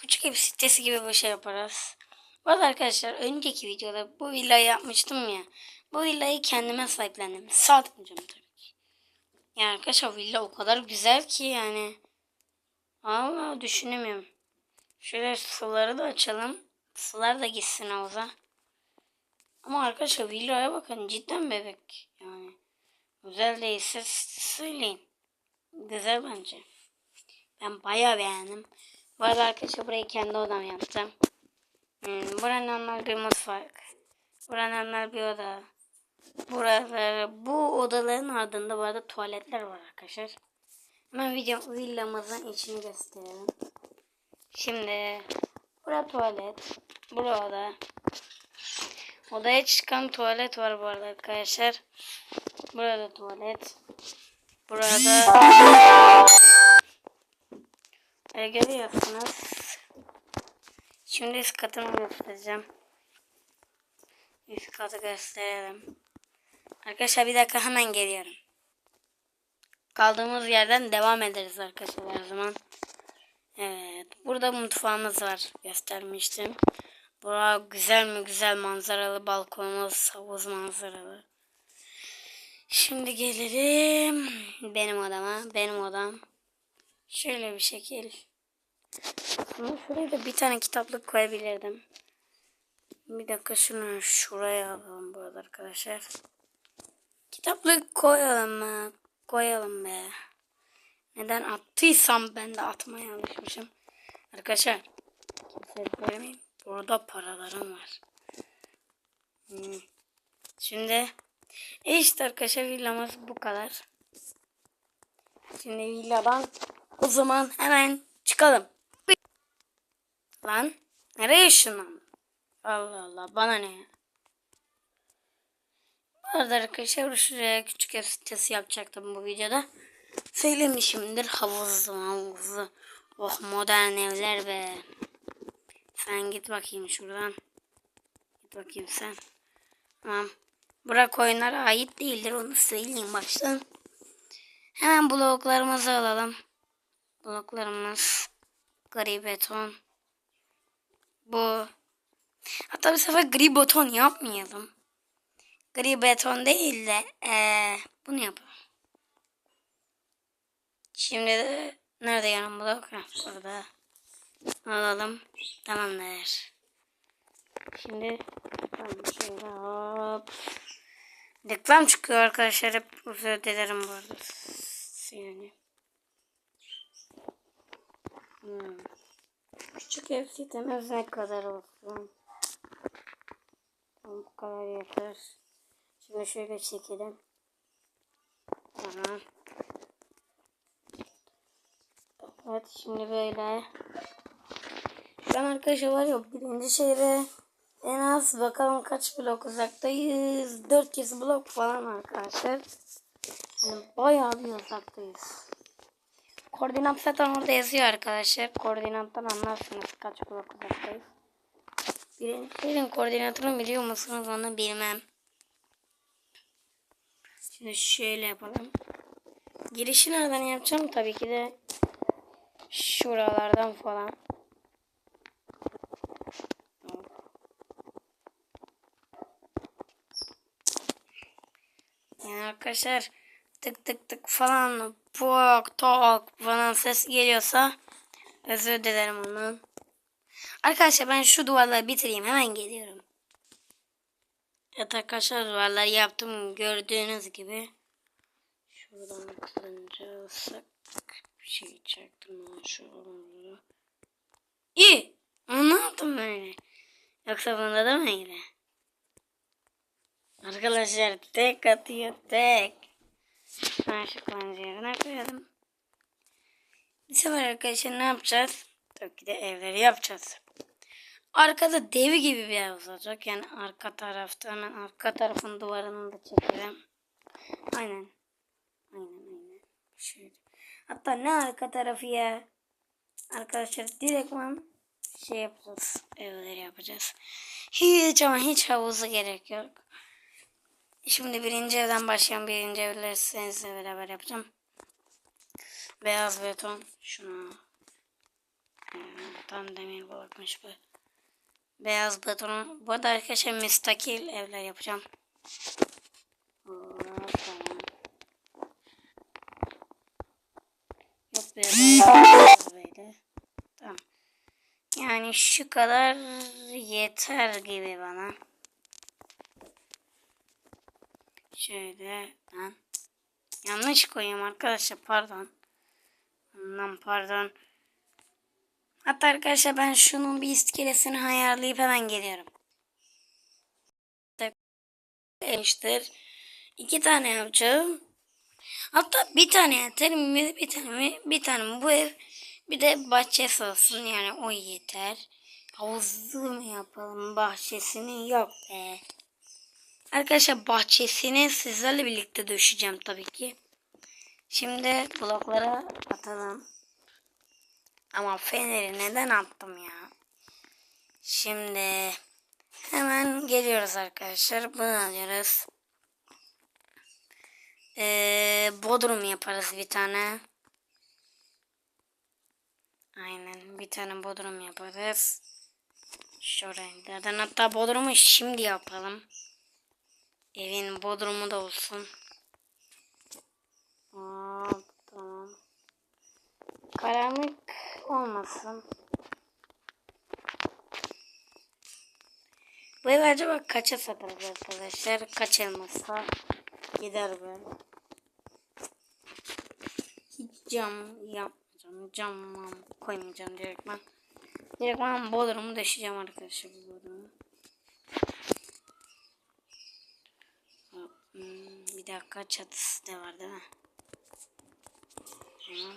küçük ev sitesi gibi bir şey yaparız. Bu arkadaşlar önceki videoda bu villayı yapmıştım ya. Bu villayı kendime sahiplendim. Satmayacağım tabii ki. Yani arkadaşlar villa o kadar güzel ki yani. Allah düşünemiyorum. Şöyle suları da açalım. Sular da gitsin havuza. Ama arkadaşlar villaya bakın cidden bebek. Yani güzel değilse söyleyin. Güzel bence. Ben bayağı beğendim. Bu arada arkadaşlar burayı kendi odam yaptım. Hmm, buranın bir mutfak. Buranın bir oda. Buraları, bu odaların ardında bu arada tuvaletler var arkadaşlar. Hemen video villamızın içini gösterelim. Şimdi bura tuvalet. Bura oda. Odaya çıkan tuvalet var bu arada arkadaşlar. Burada tuvalet. Burada e, görüyorsunuz. Şimdi üst katını göstereceğim. Üst katı gösterelim. Arkadaşlar bir dakika hemen geliyorum. Kaldığımız yerden devam ederiz arkadaşlar her zaman. Evet. Burada mutfağımız var. Göstermiştim. Bura güzel mi güzel manzaralı balkonumuz, havuz manzaralı. Şimdi gelelim benim odama. Benim odam. Şöyle bir şekil. Ama şuraya da bir tane kitaplık koyabilirdim. Bir dakika şunu şuraya alalım bu arada arkadaşlar. Kitaplık koyalım mı? Koyalım be. Neden attıysam ben de atmaya alışmışım. Arkadaşlar söylemeyin. Burada paralarım var. Hmm. Şimdi e işte arkadaşlar villamız bu kadar. Şimdi villadan o zaman hemen çıkalım. Lan nereye ışınlandın? Allah Allah bana ne ya? Bu arada arkadaşlar şuraya küçük ev yapacaktım bu videoda. Söylemişimdir havuzlu havuzlu. Oh modern evler be. Sen git bakayım şuradan. Git bakayım sen. Tamam. Bırak oyunlara ait değildir onu söyleyeyim baştan. Hemen bloklarımızı alalım. Bloklarımız gri beton. Bu. Hatta bir sefer gri beton yapmayalım. Gri beton değil de ee, bunu yapalım. Şimdi de nerede yanım blok? Heh, burada. Alalım. Tamamdır. Şimdi şöyle hop. Reklam çıkıyor arkadaşlar. Hep özür dilerim bu arada. Yani. Hmm. Küçük ev sitemiz ne kadar olsun? Tamam, bu kadar yeter. Şimdi şöyle çekelim. Tamam. Evet şimdi böyle. An arkadaşlar var ya birinci şehre en az bakalım kaç blok uzaktayız. 400 blok falan arkadaşlar. Yani bayağı bir uzaktayız. Koordinat zaten orada yazıyor arkadaşlar. Koordinattan anlarsınız kaç blok uzaktayız. Birinci şehrin koordinatını biliyor musunuz onu bilmem. Şimdi şöyle yapalım. Girişi nereden yapacağım? Tabii ki de şuralardan falan. Yani arkadaşlar tık tık tık falan pok tok falan ses geliyorsa özür dilerim ondan. Arkadaşlar ben şu duvarları bitireyim hemen geliyorum. Evet arkadaşlar duvarları yaptım gördüğünüz gibi. Şuradan kılınca ıslak bir şey çaktım. Şu olanları. İyi. Ama ne yaptım böyle? Yoksa bunda da mı öyle? Arkadaşlar tek atıyor tek. Kılıncı yerine koyalım. Bir sefer arkadaşlar ne yapacağız? Tabii ki de evleri yapacağız. Arkada devi gibi bir ev olacak. Yani arka tarafta hemen arka tarafın duvarını da çekelim. Aynen. Aynen aynen. Şöyle. Hatta ne arka tarafı ya. Arkadaşlar direktman şey yapacağız. Evleri yapacağız. Hiç ama hiç havuza gerek yok. Şimdi birinci evden başlayan birinci evleri sizinle beraber yapacağım. Beyaz beton. Şunu. Hmm, Tam demir balıkmış bu. Beyaz beton. Bu arada arkadaşlar müstakil evler yapacağım. Yok böyle. Tamam. Yani şu kadar yeter gibi bana. Şöyle ben yanlış koyayım arkadaşlar pardon. Ondan pardon. Hatta arkadaşlar ben şunun bir iskelesini ayarlayıp hemen geliyorum. Eniştir. İki tane yapacağım. Hatta bir tane yeter mi? Bir tane mi? Bir tane mi? Bu ev bir de bahçesi olsun yani o yeter. Havuzlu mu yapalım? Bahçesini yok be. Arkadaşlar bahçesini sizlerle birlikte döşeceğim tabii ki. Şimdi bloklara atalım. Ama feneri neden attım ya? Şimdi hemen geliyoruz arkadaşlar. Bunu alıyoruz. Ee, bodrum yaparız bir tane. Aynen bir tane bodrum yaparız. Şuralardan hatta bodrumu şimdi yapalım. Evin bodrumu da olsun. Hop, tamam. Karanlık olmasın. Bu ev acaba kaça satarız arkadaşlar? Kaç elmasa gider böyle. Hiç cam yapmayacağım. Cam koymayacağım direkt ben. Direkt ben bodrumu döşeceğim arkadaşlar bu bodrumu. Hmm, bir dakika çatısı da var değil mi? Tamam.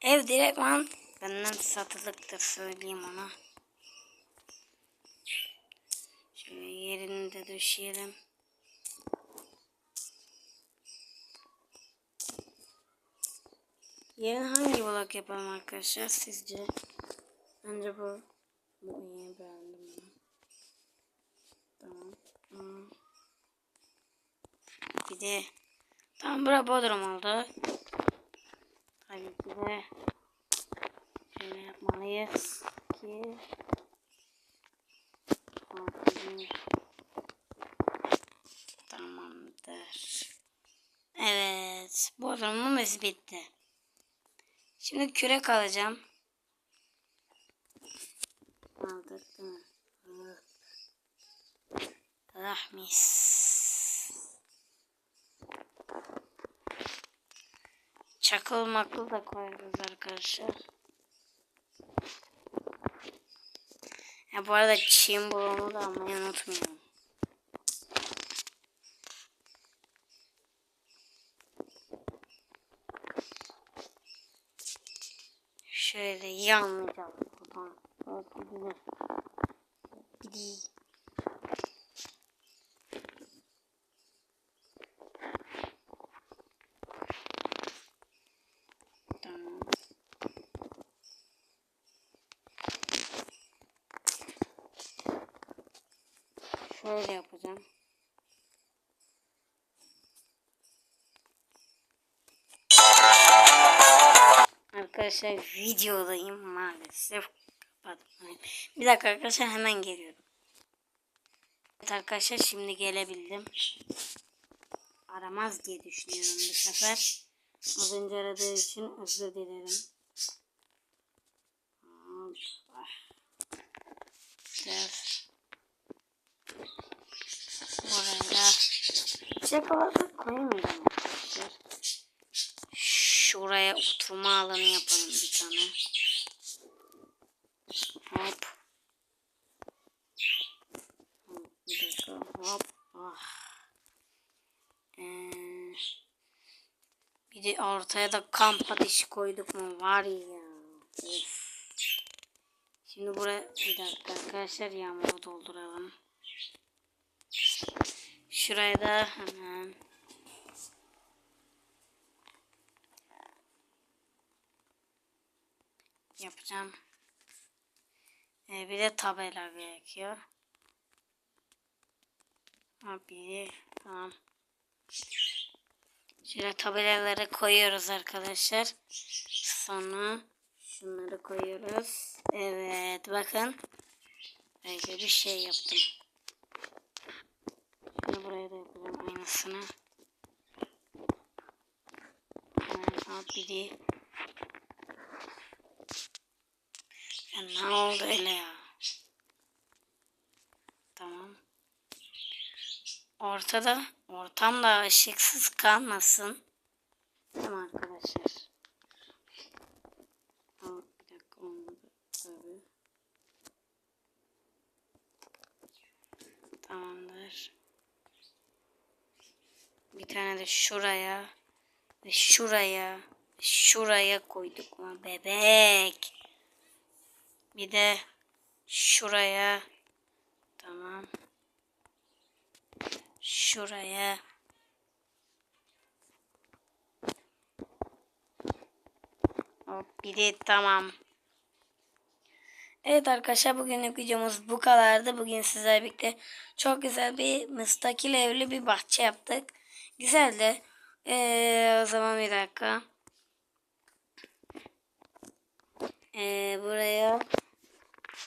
Ev direktman benden satılıktır söyleyeyim ona. Şöyle yerini de döşeyelim. Yerini hangi blok yapalım arkadaşlar sizce? Bence bu. Bu iyi beğendim. Tamam. tamam. Bir de tam bura bodrum oldu. Tabii ki de şöyle yapmalıyız ki. Tamamdır. Evet. Bodrumumuz bitti. Şimdi kürek alacağım. Aldık. Ah mis. Çakıl makıl da koyarız arkadaşlar. Ya bu arada çim bloğunu da almayı unutmayalım. Şöyle yanmayacağız buradan. Evet, Şöyle yapacağım. Arkadaşlar videodayım maalesef. Kapatmayın. Bir dakika arkadaşlar hemen geliyorum. Evet arkadaşlar şimdi gelebildim. Aramaz diye düşünüyorum bu sefer. Az önce aradığı için özür dilerim. Hoppa. Çikolata koyamayacağım arkadaşlar. Şuraya oturma alanı yapalım bir tane. Hop. Bir hop. Ah. Ee, bir de ortaya da kamp ateşi koyduk mu var ya. Of. Şimdi buraya bir dakika arkadaşlar yağmuru dolduralım. Şuraya da hemen yapacağım. Ee, bir de tabela gerekiyor. Ha, bir tamam. Şöyle tabelaları koyuyoruz arkadaşlar. Sonra Şunları koyuyoruz. Evet bakın. Böyle bir şey yaptım. Şimdi buraya da yapacağım aynısını. Hemen al biri. Ya ne oldu öyle ya? Tamam. Ortada, ortamda ışıksız kalmasın. Tamam arkadaşlar. Aa, bir dakika olmadı. Tabii. Tamamdır. Bir tane de şuraya ve şuraya ve şuraya koyduk mu bebek. Bir de şuraya. Tamam. Şuraya. Hop bir de tamam. Evet arkadaşlar bugünlük videomuz bu kadardı. Bugün sizlerle birlikte çok güzel bir müstakil evli bir bahçe yaptık. Güzeldi. Ee, o zaman bir dakika. Ee, buraya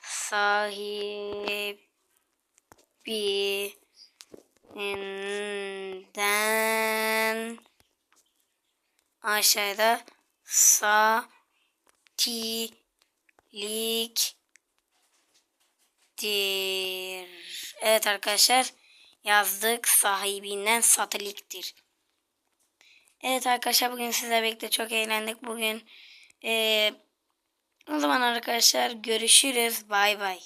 sahibinden aşağıda satiliktir. Evet arkadaşlar yazdık sahibinden satiliktir. Evet arkadaşlar bugün sizlerle birlikte çok eğlendik. Bugün eee, o zaman arkadaşlar görüşürüz. Bay bay.